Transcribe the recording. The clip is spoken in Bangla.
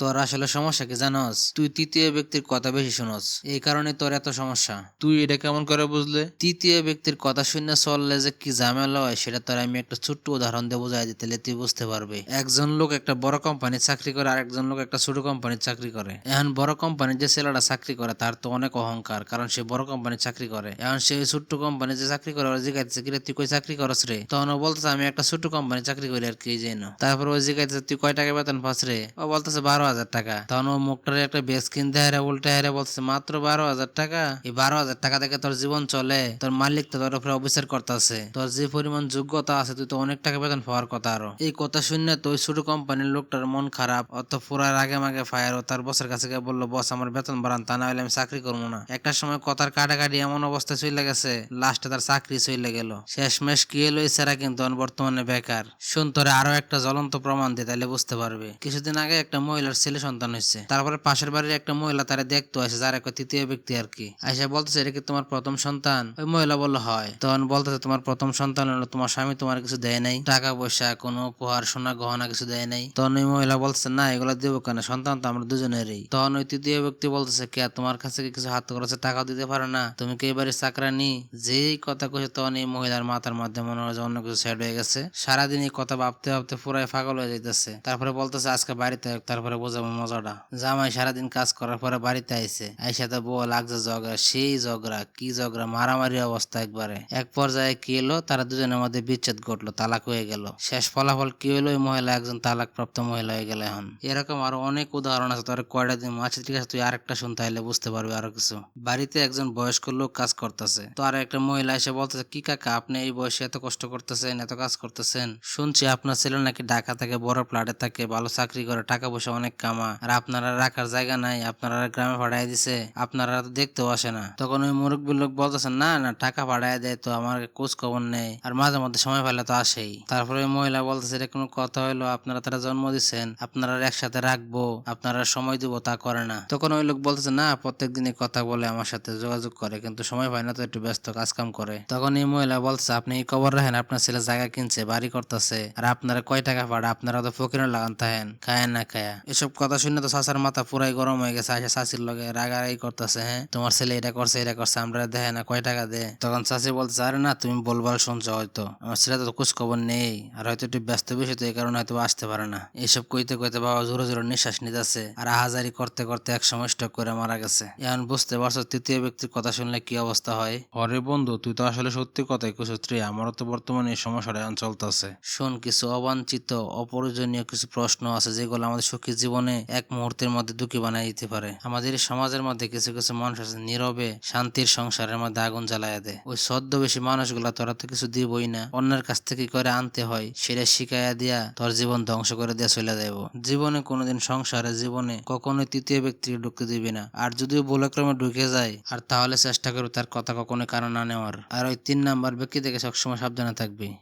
তোর আসলে সমস্যা কি জানস? তুই তৃতীয় ব্যক্তির কথা বেশি শুনস। এই কারণে তোর এত সমস্যা। তুই এটা কেমন করে বুঝলে? তৃতীয় ব্যক্তির কথা শুনে চললে যে কি ঝামেলা হয় সেটা তোর আমি একটা ছোট্ট উদাহরণ দিয়ে বোঝাই দিতে তুই বুঝতে পারবি। একজন লোক একটা বড় কোম্পানি চাকরি করে আর একজন লোক একটা ছোট কোম্পানির চাকরি করে। এখন বড় কোম্পানির যে ছেলেটা চাকরি করে তার তো অনেক অহংকার কারণ সে বড় কোম্পানির চাকরি করে। এখন সে ছোট্ট কোম্পানি যে চাকরি করে ওরা জিজ্ঞাসা কিরে তুই কই চাকরি করস রে? তখন ও বলতেছে আমি একটা ছোট্ট কোম্পানি চাকরি করি আর কি যেন তারপর ও জিজ্ঞাসা তুই কয় টাকা বেতন পাস রে? ও বলতেছে বারো হাজার টাকা। তখন ও মুখটারে একটা বেশ কিনতে হারে উল্টে হারে বলতেছে মাত্র বারো হাজার টাকা? এই বারো হাজার টাকা থেকে তোর জীবন চলে। তোর মালিক তো তোর উপরে অবিচার করতেছে। তোর যে পরিমাণ যোগ্যতা আছে, তুই তো অনেক টাকা বেতন পাওয়ার কথা আরও। এই কথা শুনে তো ছোট কোম্পানির লোকটার মন খারাপ। অত পুরার আগে মাগে ফায়ার ও তার বসের কাছে গিয়ে বলল বস আমার বেতন বাড়ান, তা না হলে আমি চাকরি করব না। একটা সময় কথার কাটাকাটি এমন অবস্থা চলে গেছে লাস্টে তার চাকরি চলে গেল। শেষমেশ কি এলো এছাড়া কিন্তু বর্তমানে বেকার। শুন, তোরে আরও একটা জ্বলন্ত প্রমাণ দিয়ে তাহলে বুঝতে পারবে। কিছুদিন আগে একটা মহিলার ছেলে সন্তান হয়েছে। তারপরে পাশের বাড়ির একটা মহিলা তারা দেখতো আসে, যার একটা তৃতীয় ব্যক্তি আর কি। আইসা বলতেছে, এটা কি তোমার প্রথম সন্তান? ওই মহিলা বলল, হয়। তখন বলতেছে, তোমার প্রথম সন্তান হলো তোমার স্বামী, তোমার কিছু দেয় নাই। টাকা পয়সা, কোনো উপহার, সোনা, গহনা কিছু দেয় নাই। তখন ওই মহিলা বলতেছে, না, এগুলো দেবো কেন? সন্তান তো আমরা দুজনেরই। তখন ওই তৃতীয় ব্যক্তি বলতেছে, কে, তোমার কাছে কিছু হাত খরচে টাকা দিতে পারো না? তুমি কি এবারে চাকরানি? যেই কথা কইছে, তখন এই মহিলার মাথার মাধ্যমে মনে হয় অন্য কিছু সেট হয়ে গেছে। সারাদিন এই কথা ভাবতে ভাবতে পুরাই পাগল হয়ে যাইতেছে। তারপরে বলতেছে, আজকে বাড়িতে তারপরে বোঝাবো মজাটা। জামাই সারাদিন কাজ করার পরে বাড়িতে আইছে। আইসা তো বউ, লাগছে ঝগড়া, সেই ঝগড়া, কি ঝগড়া, মারামারি অবস্থা একবারে। এক পর্যায়ে কি এলো? তারা দুজনের মধ্যে বিচ্ছেদ ঘটলো, তালাক হয়ে গেল। শেষ ফলাফল কি হলো মহিলা একজন তালাক প্রাপ্ত মহিলা হয়ে গেল এখন। এরকম আরও অনেক উদাহরণ আছে, তোর কয়টা দিন আচ্ছা ঠিক আছে, তুই আরেকটা শুনতে হলে বুঝতে পারবি আরও কিছু। বাড়িতে একজন বয়স্ক লোক কাজ করতেছে। তো আর একটা মহিলা এসে বলতেছে, কি কাকা, আপনি এই বয়সে এত কষ্ট করতেছেন, এত কাজ করতেছেন? শুনছি, আপনার ছেলে নাকি ঢাকা থেকে বড় ফ্ল্যাটে থাকে, ভালো চাকরি করে, টাকা পয়সা অনেক কামা। আর আপনারা রাখার জায়গা নাই, আপনারা গ্রামে ভাড়ায় দিছে, আপনারা তো দেখতেও আসে না। তখন ওই মুরব্বী লোক বলতেছে না না, টাকা ভাড়ায় দেয় তো আমার খোঁজ খবর নেই। আর মাঝে মধ্যে সময় পেলে তো আসেই। তারপরে ওই মহিলা বলতেছে, এটা কোনো কথা হইল, আপনারা তারা জন্ম দিচ্ছেন আপনারা একসাথে রাখব, আপনারা সময় দিব, তা করে না। তখন ওই লোক বলতেছে, না, প্রত্যেক দিনই কথা বলে আমার সাথে যোগাযোগ করে, কিন্তু সময় পায় না তো একটু ব্যস্ত কাজ কাম করে। তখন এই মহিলা বলছে আপনি এই খবর রাখেন, আপনার ছেলে জায়গা কিনছে, বাড়ি করতেছে, আর আপনারা কয় টাকা পাড়া আপনারা তো ফকির লাগান থাকেন খায় না খায়া। এসব কথা শুনে তো চাচার মাথা পুরাই গরম হয়ে গেছে আসে চাষির লগে রাগারাগি করতেছে হ্যাঁ? তোমার ছেলে এটা করছে এটা করছে আমরা দেখে না কয় টাকা দে? তখন চাষি বলতেছে আরে না তুমি বলবার শুনছো হয়তো। আমার ছেলে তো খোঁজ খবর নেই আর হয়তো একটু ব্যস্ত বেশি তো এই কারণে হয়তো আসতে পারে না। এসব কইতে কইতে বাবা জোরে জোরে নিঃশ্বাস নিতেছে আর আহাজারি করতে করতে এক সময় স্ট্রোক করে মারা গেছে। এখন বুঝতে পারছ তৃতীয় ব্যক্তির কথা শুনলে কি অবস্থা হয়? অরে বন্ধু তুই তো আসলে সত্যি কথাই কইছিস রে আমারও তো বর্তমানে এই সমস্যাটা এখন চলতেছে। শোন কিছু অবাঞ্ছিত অপ্রয়োজনীয় কিছু প্রশ্ন আছে যেগুলো আমাদের সুখী জীবনে এক মুহূর্তের মধ্যে দুঃখী বানিয়ে দিতে পারে। আমাদের সমাজের মধ্যে কিছু কিছু মানুষ আছে, নীরবে শান্তির সংসারের মধ্যে আগুন জ্বালায় দেয়। ওই সদ্য বেশি মানুষগুলা তোরা তো কিছু দিবই না। অন্যের কাছ থেকে করে আনতে হয়, সেটা শিখাইয়া দিয়া তোর জীবন ধ্বংস করে দিয়া চলে যাইব। জীবনে কোনোদিন সংসারে, জীবনে কখনোই তৃতীয় ব্যক্তিকে ঢুকতে দিবি না। আর যদিও বলক্রমে ঢুকে যায়, আর তাহলে চেষ্টা করবি তার কথা কখনোই কারণ না নেওয়ার। আর ওই তিন নাম্বার ব্যক্তি থেকে সবসময় সাবধানে থাকবি।